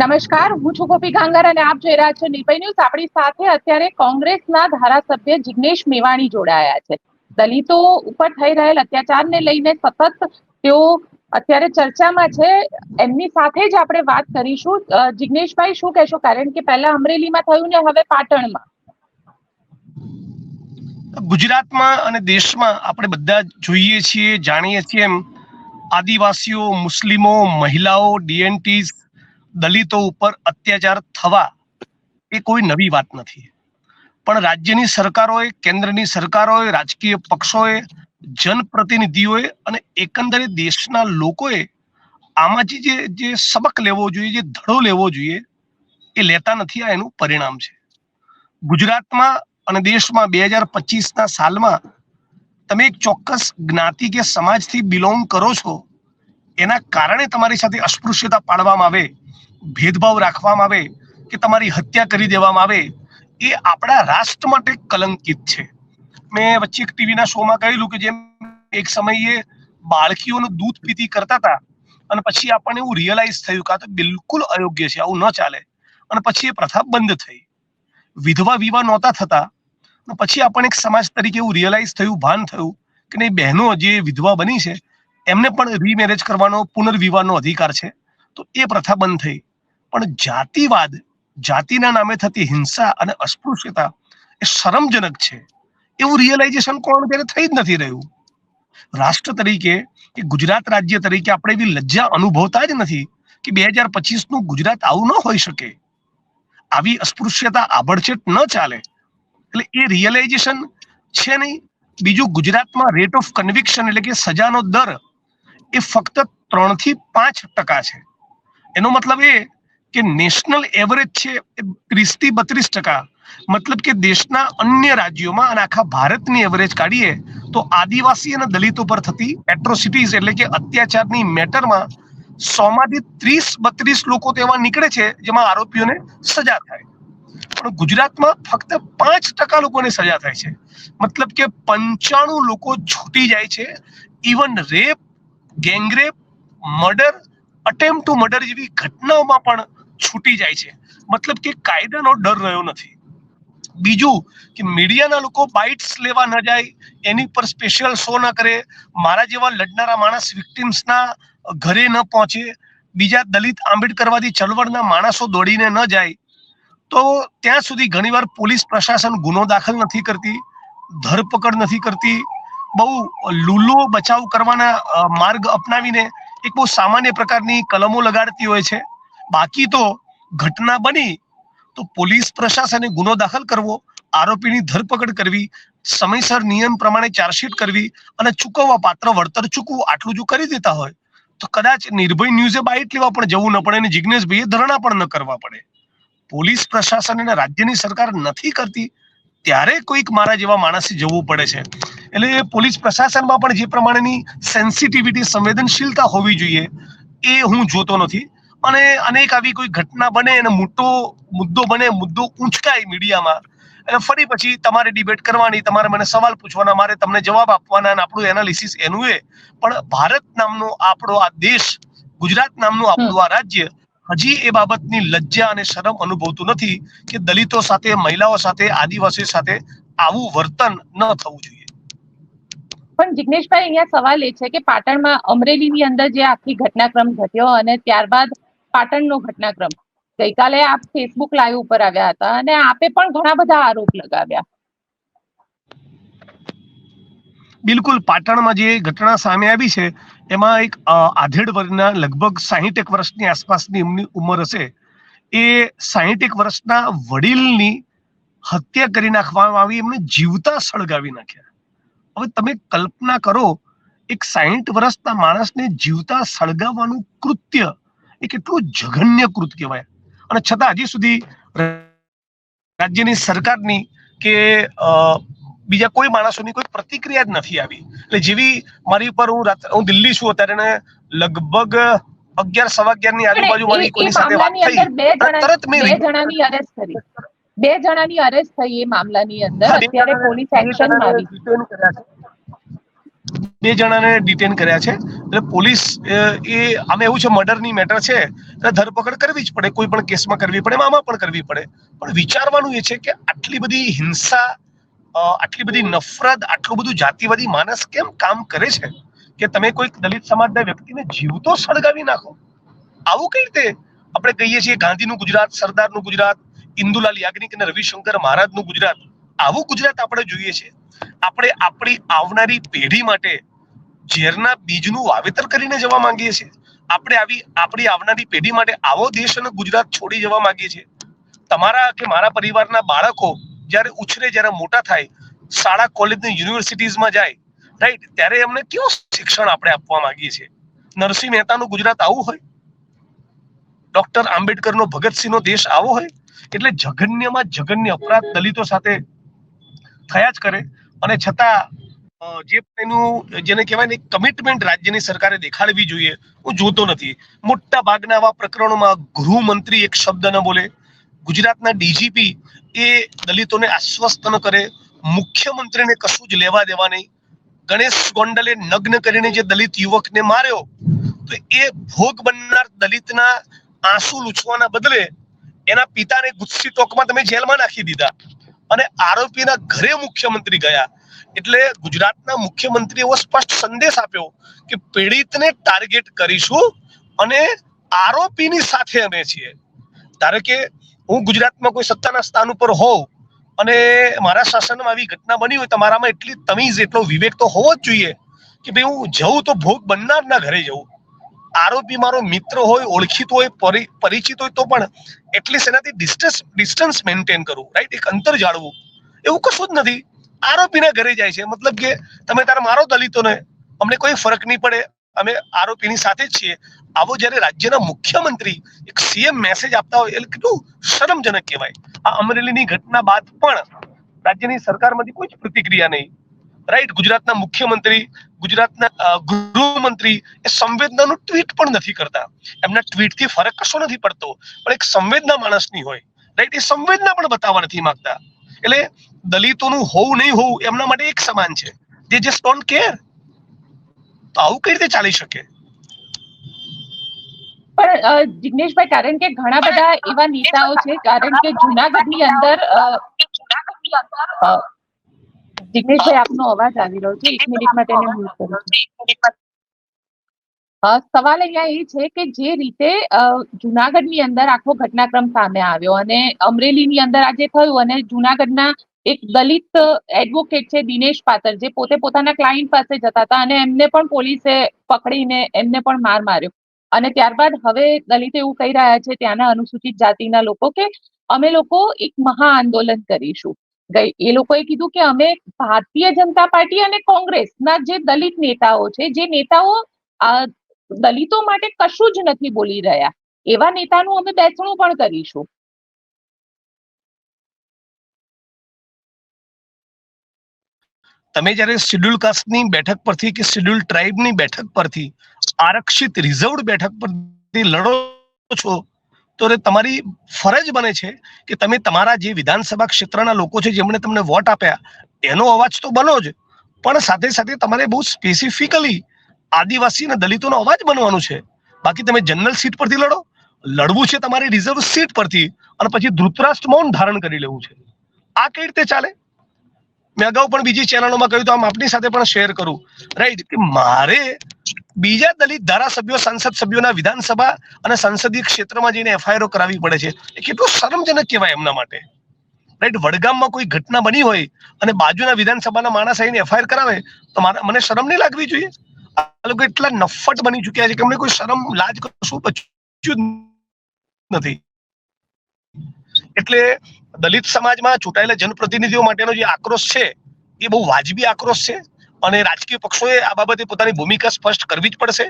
નમસ્કાર, હું છું ગોપી ગાંગર અને આપ જોઈ રહ્યા છો નિર્ભય ન્યૂઝ. આપણી સાથે અત્યારે કોંગ્રેસના ધારાસભ્ય જિગ્નેશ મેવાણી જોડાયા છે. દલિતો ઉપર થઈ રહેલ અત્યાચારને લઈને સતત તેઓ અત્યારે ચર્ચામાં છે. એમની સાથે જ આપણે વાત કરીશું. જિગ્નેશભાઈ, શું કહેશો? કારણ કે પહેલા અમરેલીમાં થયું ને હવે પાટણમાં. ગુજરાતમાં અને દેશમાં આપણે બધા જોઈએ છીએ, જાણીએ છીએ એમ આદિવાસીઓ, મુસ્લિમો, મહિલાઓ, ડીએનટીસ દલિતો ઉપર અત્યાચાર થવા એ કોઈ નવી વાત નથી. પણ રાજ્યની સરકારોએ, કેન્દ્રની સરકારોએ, રાજકીય પક્ષોએ, જનપ્રતિનિધિઓએ અને એકંદરે દેશના લોકોએ આમાંથી જે જે સબક લેવો જોઈએ, જે ધડો લેવો જોઈએ, એ લેતા નથી. આ એનું પરિણામ છે. ગુજરાતમાં અને દેશમાં બે હજાર પચીસના સાલમાં તમે એક ચોક્કસ જ્ઞાતિ કે સમાજથી બિલોંગ કરો છો, એના કારણે તમારી સાથે અસ્પૃશ્યતા પાડવામાં આવે ભેદભાવ રાખવામાં આવે કે તમારી હત્યા કરી દેવામાં આવે, એ આપણા રાષ્ટ્ર માટે કલંકિત છે. મેં વચ્ચે એક ટીવીના શોમાં કહેલું કે જેમ એક સમયે બાળકીઓનું દૂધ પીતી કરતા હતા અને પછી આપણને એવું રિયલાઇઝ થયું કે તો બિલકુલ અયોગ્ય છે, આવું ન ચાલે. અને પછી એ પ્રથા બંધ થઈ. વિધવા વિવાહ નહોતા થતા. પછી આપણને એક સમાજ તરીકે એવું રિયલાઇઝ થયું, ભાન થયું કે નહીં, બહેનો જે વિધવા બની છે, એમને પણ રીમેરેજ કરવાનો પુનર્વિવાહનો અધિકાર છે. તો એ પ્રથા બંધ થઈ. પણ જાતિવાદ, જાતિના નામે થતી હિંસા અને અસ્પૃશ્યતા એ શરમજનક છે. એવું રિયલાઇઝેશન કોણ? ત્યારે થઈ જ નથી રહ્યું. રાષ્ટ્ર તરીકે કે ગુજરાત રાજ્ય તરીકે આપણે એવી લજ્જા અનુભવતા જ નથી કે બે હજાર પચીસનું ગુજરાત આવું ન હોઈ શકે. આવી અસ્પૃશ્યતા આભડછેટ ન ચાલે. એટલે એ રિયલાઇઝેશન છે નહીં. બીજું ગુજરાતમાં રેટ ઓફ કન્વિક્શન એટલે કે સજાનો દર એ ફક્ત ત્રણથી પાંચ ટકા છે. એનો મતલબ એ કે નેશનલ એવરેજ છે એ ત્રીસથી બત્રીસ ટકા. મતલબ કે દેશના અન્ય રાજ્યોમાં અને આખા ભારતની એવરેજ કાઢીએ, તો આદિવાસી અને દલિતો પર થતી એટ્રોસિટીઝ એટલે કે અત્યાચારની મેટરમાં સોમાંથી ત્રીસ બત્રીસ લોકો તેવા નીકળે છે જેમાં આરોપીઓને સજા થાય. પણ ગુજરાતમાં ફક્ત પાંચ ટકા લોકોને સજા થાય છે. મતલબ કે પંચાણું લોકો છૂટી જાય છે. Even rape gangrape murder attempt to murder જેવી ઘટનાઓમાં પણ છૂટી જાય છે. મતલબ કે કાયદાનો ડર રહ્યો નથી. બીજું કે મીડિયાના લોકો બાઇટ્સ લેવા ન જાય, એની પર સ્પેશિયલ શો ન કરે, મારા જેવા લડનારા માણસ વિક્ટિમ્સના ઘરે ન પહોંચે, બીજા દલિત આંબેડકરવાદી ચળવળના માણસો દોડીને ન જાય, તો ત્યાં સુધી ઘણીવાર પોલીસ પ્રશાસન ગુનો દાખલ નથી કરતી, ધરપકડ નથી કરતી, બહુ લૂલો બચાવ કરવાના માર્ગ અપનાવીને એક બહુ સામાન્ય પ્રકારની કલમો લગાડતી હોય છે. બાકી તો ઘટના બની તો પોલીસ પ્રશાસને ગુનો દાખલ કરવો, આરોપીની ધરપકડ કરવી, સમયસર નિયમ પ્રમાણે ચાર્જશીટ કરવી અને ચૂકવવા પાત્ર વળતર ચૂકવું આટલું જો કરી દેતા હોય તો કદાચ નિર્ભય ન્યૂઝે બાઇટ લેવા પણ જવું ન પડે અને જિજ્ઞેશભાઈએ ધરણા પણ ન કરવા પડે. પોલીસ પ્રશાસન અને રાજ્યની સરકાર નથી કરતી ત્યારે કોઈક મારા જેવા માણસે જવું પડે છે. એટલે પોલીસ પ્રશાસનમાં પણ જે પ્રમાણેની સેન્સિટિવિટી સંવેદનશીલતા હોવી જોઈએ એ હું જોતો નથી. અને અનેક આવી કોઈ ઘટના બને અને મોટો મુદ્દો બને, મુદ્દો ઊંચકાય મીડિયામાં. અને ફરી પછી તમારે ડિબેટ કરવાની, તમારે મને સવાલ પૂછવાના, મારે તમને જવાબ આપવાના આપણું એનાલિસિસ એનું એ. પણ ભારત નામનો આપણો આ દેશ, ગુજરાત નામનું આપણું આ રાજ્ય, હજી એ બાબતની લજ્જા અને શરમ અનુભવતું નથી કે દલિતો સાથે, મહિલાઓ સાથે આદિવાસીઓ સાથે આવું વર્તન ન થવું જોઈએ. પણ જિગ્નેશભાઈ, અહીંયા સવાલ એ છે કે પાટણમાં અમરેલીની અંદર જે આખી ઘટનાક્રમ ઘટ્યો અને ત્યારબાદ પાટણનો ઘટનાક્રમ. ગઈકાલે આપ ફેસબુક લાઈવ ઉપર આવ્યા હતા અને આપે પણ ઘણા બધા આરોપ લગાવ્યા. બિલકુલ, પાટણમાં જે ઘટના સામે આવી છે, એમાં એક આધેડ વર્ગના લગભગ સાહીઠેક વર્ષની આસપાસની એમની ઉંમર હશે. એ સાહીઠેક વર્ષના વડીલની હત્યા કરી નાખવામાં આવી, એમને જીવતા સળગાવી નાખ્યા. હવે તમે કલ્પના કરો, એક સાહીઠ વર્ષના માણસને જીવતા સળગાવવાનું કૃત્ય એ કેટલું જઘન્ય કૃત કહેવાય. અને છતાં હજી સુધી રાજ્યની સરકારની કે બીજા કોઈ માણસોની કોઈ પ્રતિક્રિયા જ નથી આવી. એટલે જેવી મારી ઉપર હું હું દિલ્હી છું અત્યારે લગભગ અગિયાર સવા અગિયારની આજુબાજુ મારી કોઈની સાથે વાત થઈ. તરત મેં બે જણાની અરેસ્ટ કરી. બે જણાની અરેસ્ટ થઈ એ મામલાની અંદર. અત્યારે પોલીસ એક્શન આવી. બે જણાને ડિટેન કર્યા છે. એટલે પોલીસ એ આમાં એવું છે, મર્ડરની મેટર છે, એટલે ધરપકડ કરવી જ પડે, કોઈ પણ કેસમાં કરવી પડે, આમાં પણ કરવી પડે. પણ વિચારવાનું એ છે કે આટલી બધી હિંસા આટલી બધી નફરત, આટલું બધું જાતિવાદી માણસ કેમ કામ કરે છે? કે તમે કોઈક દલિત સમાજના વ્યક્તિને જીવતો સળગાવી નાખો? આવું કઈ રીતે આપણે કહીએ છીએ, ગાંધીનું ગુજરાત, સરદારનું ગુજરાત, ઇન્દુલાલ યાજ્ઞિક અને રવિશંકર મહારાજનું ગુજરાત, આવું ગુજરાત આપણે જોઈએ છે. આપણે આપણી આવનારી પેઢી માટે ઝેરના બીજનું વાવેતર કરીને જવા માંગીએ છીએ. આપણે આવી, આપણી આવનારી પેઢી માટે આવો દેશ અને ગુજરાત છોડી જવા માંગીએ છીએ. તમારા કે મારા પરિવારના બાળકો જ્યારે ઉછરે, જ્યારે મોટા થાય, શાળા, કોલેજની, યુનિવર્સિટીઝમાં જાય રાઈટ ત્યારે એમને કેવું શિક્ષણ આપણે આપવા માંગીએ છીએ? નરસિંહ મહેતાનું ગુજરાત આવું હોય? ડોક્ટર આંબેડકરનો, ભગતસિંહનો દેશ આવો હોય? એટલે જઘન્યમાં જઘન્ય અપરાધ દલિતો સાથે થયા જ કરે. અને છતાં જે એનું, જેને કહેવાય ને કમિટમેન્ટ રાજ્યની સરકારે દેખાડવી જોઈએ, હું જોતો નથી. મોટા ભાગના આવા પ્રકરણોમાં ગૃહમંત્રી એક શબ્દ ન બોલે. ગુજરાતના ડીજીપી એ દલિતોને આશ્વસ્ત ન કરે. મુખ્યમંત્રીને કશું જ લેવા દેવા નહીં. ગણેશ ગોંડલે નગ્ન કરીને જે દલિત યુવકને માર્યો, તો એ ભોગ બનનાર દલિતના આંસુ લૂછવાના બદલે એના પિતાને ગુસ્સી ટોકમાં તમે જેલમાં નાખી દીધા. અને આરોપીના ઘરે મુખ્યમંત્રી ગયા. એટલે ગુજરાતના મુખ્યમંત્રી એવો સ્પષ્ટ સંદેશ આપ્યો કે પીડિતને ટાર્ગેટ કરીશું અને આરોપીની સાથે અમે છીએ. ધારો કે હું ગુજરાતમાં કોઈ સત્તાના સ્થાન ઉપર હોઉં અને મારા શાસનમાં આવી ઘટના બની હોય તો મારામાં એટલી તમીઝ, એટલો વિવેક તો હોવો જ જોઈએ કે ભાઈ હું જઉં તો ભોગ બનનારના ઘરે જઉં. આરોપી મારો મિત્ર હોય, ઓળખીતો હોય, પરી- પરિચિત હોય તો પણ એટલીસ્ટ એનાથી ડિસ્ટન્સ ડિસ્ટન્સ મેન્ટેન કરવું રાઈટ એક અંતર જાળવું. એવું કશું જ નથી. આરોપીના ઘરે જાય છે. મતલબ કે તમે તારા મારો દલિતોને, અમને કોઈ ફરક નહીં પડે. અમે આરોપીની સાથે જ છીએ. આવો જ્યારે રાજ્યના મુખ્યમંત્રી એક સીએમ મેસેજ આપતા હોય, એટલે કેટલું શરમજનક કહેવાય. આ અમરેલીની ઘટના બાદ પણ રાજ્યની સરકારમાંથી કોઈ જ પ્રતિક્રિયા નહીં. રાઈટ ગુજરાતના મુખ્યમંત્રી ગુજરાતના ગૃહમંત્રી એ સંવેદનાનું ટ્વીટ પણ નથી કરતા. એમના ટ્વીટથી ફરક કશો નથી પડતો. પણ એક સંવેદના માણસની હોય. રાઈટ એ સંવેદના પણ બતાવવા નથી માંગતા. એટલે દલિતોનું હોવું નહીં હોવું એમના માટે એક સમાન છે. જે જસ્ટ ડોન્ટ કેર તો આવું કઈ રીતે ચાલી શકે? પણ જિગ્નેશભાઈ કારણ કે ઘણા બધા એવા નેતાઓ છે કારણ કે જુનાગઢની અંદર જિગ્નેશભાઈ આપનો અવાજ આવી રહ્યો છે. એક મિનિટ માટે સવાલ અહીંયા એ છે કે જે રીતે જુનાગઢની અંદર આખો ઘટનાક્રમ સામે આવ્યો અને અમરેલીની અંદર આજે થયું અને જુનાગઢના એક દલિત એડવોકેટ છે, દિનેશ પાતર, જે પોતે પોતાના ક્લાયન્ટ પાસે જતા હતા અને એમને પણ પોલીસે પકડીને એમને પણ માર માર્યો. અને ત્યારબાદ હવે દલિત એવું કહી રહ્યા છે ત્યાંના અનુસૂચિત જાતિના લોકો કે અમે લોકો એક મહા આંદોલન કરીશું. ગઈ, એ લોકોએ કીધું કે અમે ભારતીય જનતા પાર્ટી અને કોંગ્રેસના જે દલિત નેતાઓ છે, જે નેતાઓ દલિતો માટે કશું જ નથી બોલી રહ્યા, એવા નેતાનું અમે બેસણું પણ કરીશું. તમે જ્યારે શેડ્યુલ કાસ્ટની બેઠક પરથી કે શેડ્યુલ ટ્રાઇબની બેઠક પરથી આરક્ષિત રિઝર્વડ બેઠક પરથી લડો છો તો તમારી ફરજ બને છે કે તમે તમારા જે વિધાનસભા ક્ષેત્રના લોકો છે, જેમણે તમને વોટ આપ્યા, એનો અવાજ તો બનો જ. પણ સાથે સાથે તમારે બહુ સ્પેસિફિકલી આદિવાસી અને દલિતોનો અવાજ બનવાનું છે. બાકી તમે જનરલ સીટ પરથી લડો, લડવું છે તમારી રિઝર્વ સીટ પરથી અને પછી ધૃતરાષ્ટ્ર મૌન ધારણ કરી લેવું છે. આ કઈ રીતે ચાલે? મેં અગાઉ પણ બીજી ચેનલોમાં કહ્યું તો આમ આપની સાથે પણ શેર કરું. રાઈટ કે મારે બીજા દલિત ધારાસભ્યો, સંસદ સભ્યોના વિધાનસભા અને સંસદીય ક્ષેત્રમાં જઈને એફઆઈઆર કરાવવી પડે છે. એ કેટલું શરમજનક કહેવાય એમના માટે. રાઈટ વડગામમાં કોઈ ઘટના બની હોય અને બાજુના વિધાનસભાના માણસ આવીને એફઆઈઆર કરાવે, તો મારે, મને શરમ નહીં લાગવી જોઈએ? આ લોકો એટલા નફટ બની ચૂક્યા છે કે એમને કોઈ શરમ, લાજ કશું બચ્યું નથી. એટલે દલિત સમાજમાં ચૂંટાયેલા જનપ્રતિનિધિઓ માટેનો જે આક્રોશ છે, એ બહુ વાજબી આક્રોશ છે. અને રાજકીય પક્ષોએ આ બાબતે પોતાની ભૂમિકા સ્પષ્ટ કરવી જ પડશે.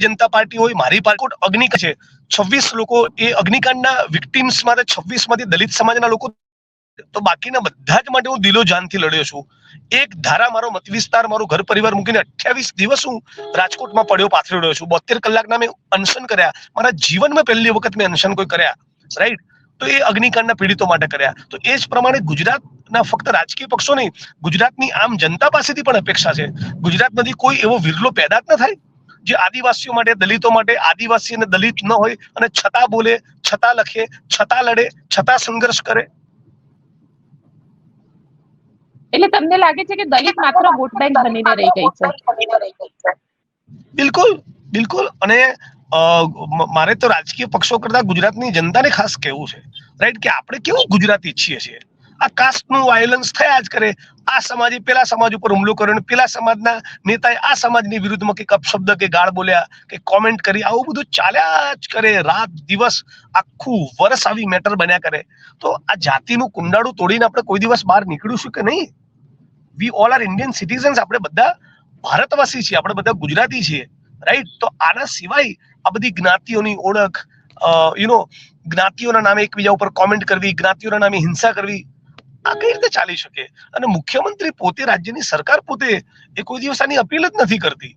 જનતા પાર્ટી હોય, મારી પાર્ટી અગ્નિકાંડ છે. છવ્વીસ લોકો એ અગ્નિકાંડના વિક્ટિમ્સ માટે છવ્વીસમાંથી દલિત સમાજના લોકો તો બાકીના બધા જ માટે હું દિલો જાનથી લડ્યો છું. એક ધારા મારો મત વિસ્તાર મારો ઘર પરિવાર મૂકીને અઠ્યાવીસ દિવસ હું રાજકોટમાં પડ્યો, પાથરી રહ્યો છું. બોતેર કલાકના મેં અનશન કર્યા. મારા જીવનમાં પહેલી વખત મેં અનશન કોઈ કર્યા. રાઈટ તો એ અગ્નિકાંડના પીડિતો માટે કર્યા. તો એ જ પ્રમાણે ગુજરાતના ફક્ત રાજકીય પક્ષો નહીં, ગુજરાતની આમ જનતા પાસેથી પણ અપેક્ષા છે. ગુજરાતમાંથી કોઈ એવો વિરલો પેદા જ ન થાય, જે આદિવાસીઓ માટે, દલિતો માટે, આદિવાસી અને દલિત ન હોય અને છતાં બોલે, છતાં લખે, છતાં લડે, છતાં સંઘર્ષ કરે એટલે તમને લાગે છે કે દલિત માત્ર વોટ બેંક બનીને રહી ગઈ છે? બિલકુલ બિલકુલ. અને મારે તો રાજકીય પક્ષો કરતા ગુજરાતની જનતાને ખાસ કહેવું છે. રાઈટ કે આપણે કેવું ગુજરાત ઈચ્છીએ છીએ? આ કાસ્ટનું વાયોલન્સ થયા જ કરે. આ સમાજે પેલા સમાજ ઉપર હુમલો કર્યો પેલા સમાજના નેતાએ આ સમાજની વિરુદ્ધમાં કંઈક અપશબ્દ કે ગાળ બોલ્યા કે કોમેન્ટ કરી. આવું બધું ચાલ્યા જ કરે. રાત દિવસ આખું વર્ષ આવી મેટર બન્યા કરે. તો આ જાતિનું કુંડાળું તોડીને આપણે કોઈ દિવસ બહાર નીકળીશું કે નહીં? We all are Indian citizens આપણે બધા ભારતવાસી છીએ. આપણે બધા ગુજરાતી છીએ. રાઈટ તો આના સિવાય આ બધી જ્ઞાતિઓની ઓળખ યુ નો જ્ઞાતિઓના નામે એકબીજા ઉપર કોમેન્ટ કરવી, જ્ઞાતિઓના નામે હિંસા કરવી આ કઈ રીતે ચાલી શકે? અને મુખ્યમંત્રી પોતે રાજ્યની સરકાર પોતે એ કોઈ દિવસ આની અપીલ જ નથી કરતી.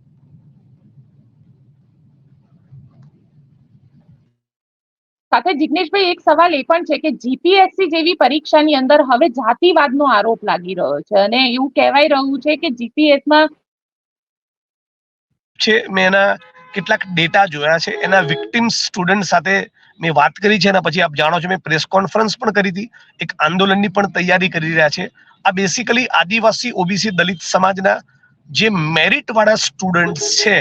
સાથે જિગ્નેશભાઈ એક સવાલ એ પણ છે કે જીપીએસસી જેવી પરીક્ષાની અંદર હવે જાતિવાદનો આરોપ લાગી રહ્યો છે અને એવું કહેવાય રહ્યું છે કે જીપીએસમાં છે મેં એના કેટલાક ડેટા જોયા છે. એના વિક્ટિમ સ્ટુડન્ટ સાથે મેં વાત કરી છે એના પછી આપ જાણો છો, મેં પ્રેસ કોન્ફરન્સ પણ કરી હતી, એક આંદોલનની પણ તૈયારી કરી રહ્યા છે. આ બેસિકલી આદિવાસી ઓબીસી દલિત સમાજના જે મેરિટ વાળા સ્ટુડન્ટ છે,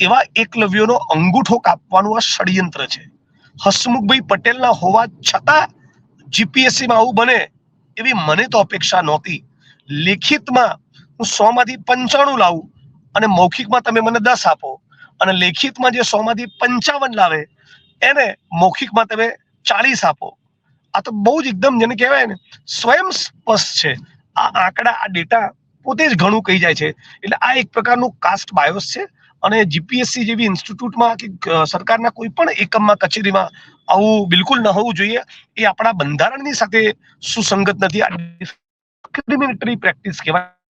એવા એકલવ્યોનો અંગૂઠો કાપવાનું આ ષડયંત્ર છે. હસમુખભાઈ પટેલના હોવા છતાં જીપીએસસી માં આવું બને, એવી મને તો અપેક્ષા નહોતી. લેખિતમાં હું સો માંથી પંચાણું લાવું અને મૌખિકમાં તમે મને દસ આપો. અને લેખિતમાં જે સો માંથી પંચાવન લાવે એને મૌખિકમાં તમે ચાલીસ આપો. આ તો બહુ જ એકદમ જેને કહેવાય ને, સ્વયં સ્પષ્ટ છે. આ આંકડા, આ ડેટા પોતે જ ઘણું કહી જાય છે. એટલે આ એક પ્રકારનું કાસ્ટ બાયોસ છે અને જીપીએસસી જેવી ઇન્સ્ટિટ્યૂટમાં કે સરકારના કોઈ પણ એકમમાં, કચેરીમાં આવું બિલકુલ ન હોવું જોઈએ. એ આપણા બંધારણની સાથે સુસંગત નથી. આ ડિસ્ક્રિમિનેટરી પ્રેક્ટિસ કહેવાય.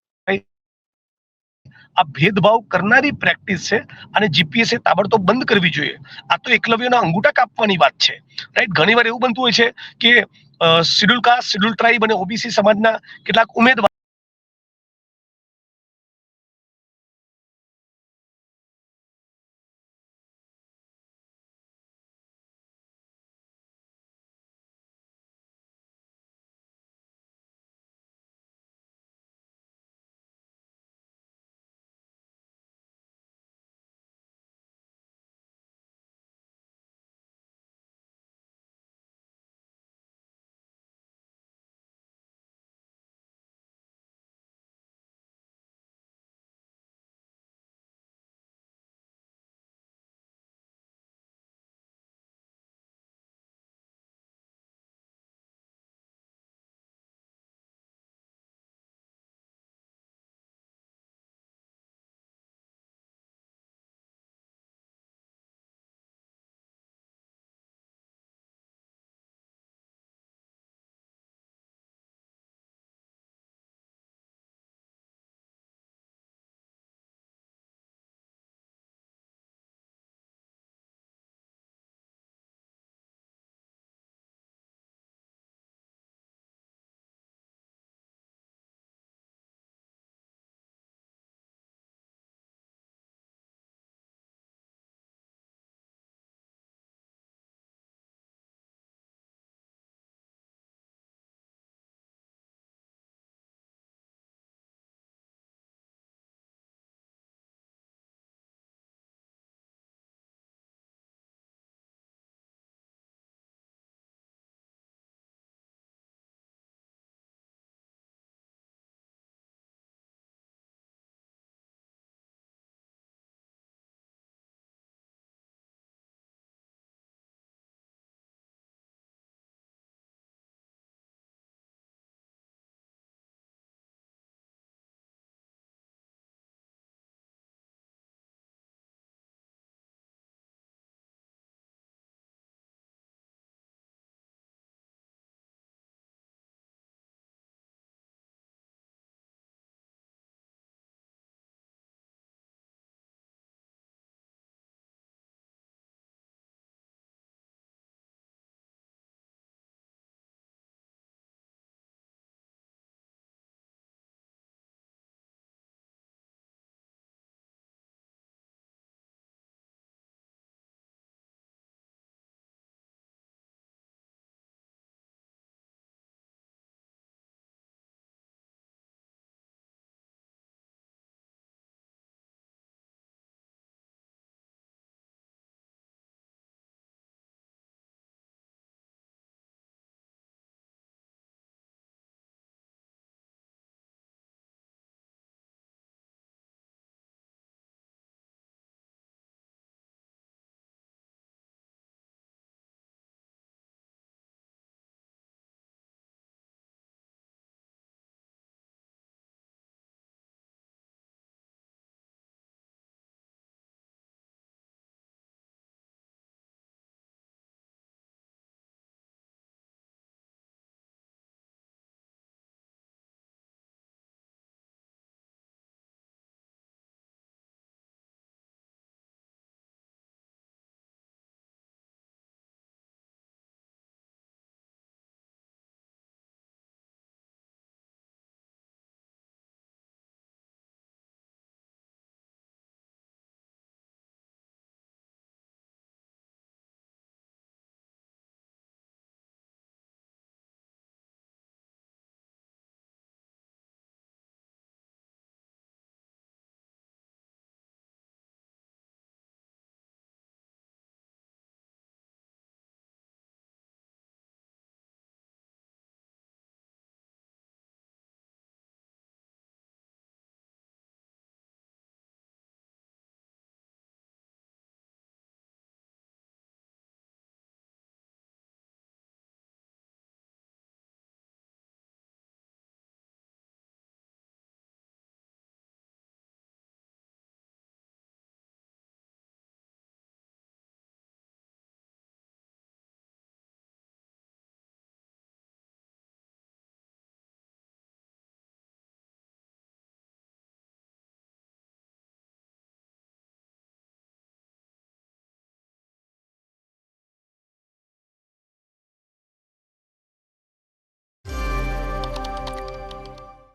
આ ભેદભાવ કરનારી પ્રેક્ટિસ છે અને જીપીએસએ તાબડતોબ બંધ કરવી જોઈએ. આ તો એકલવ્યના અંગૂઠા કાપવાની વાત છે. રાઈટ ઘણીવાર એવું બનતું હોય છે કે શિડ્યુલ કાસ્ટ, શિડ્યુલ ટ્રાઇબ અને ઓબીસી સમાજના કેટલાક ઉમેદવાર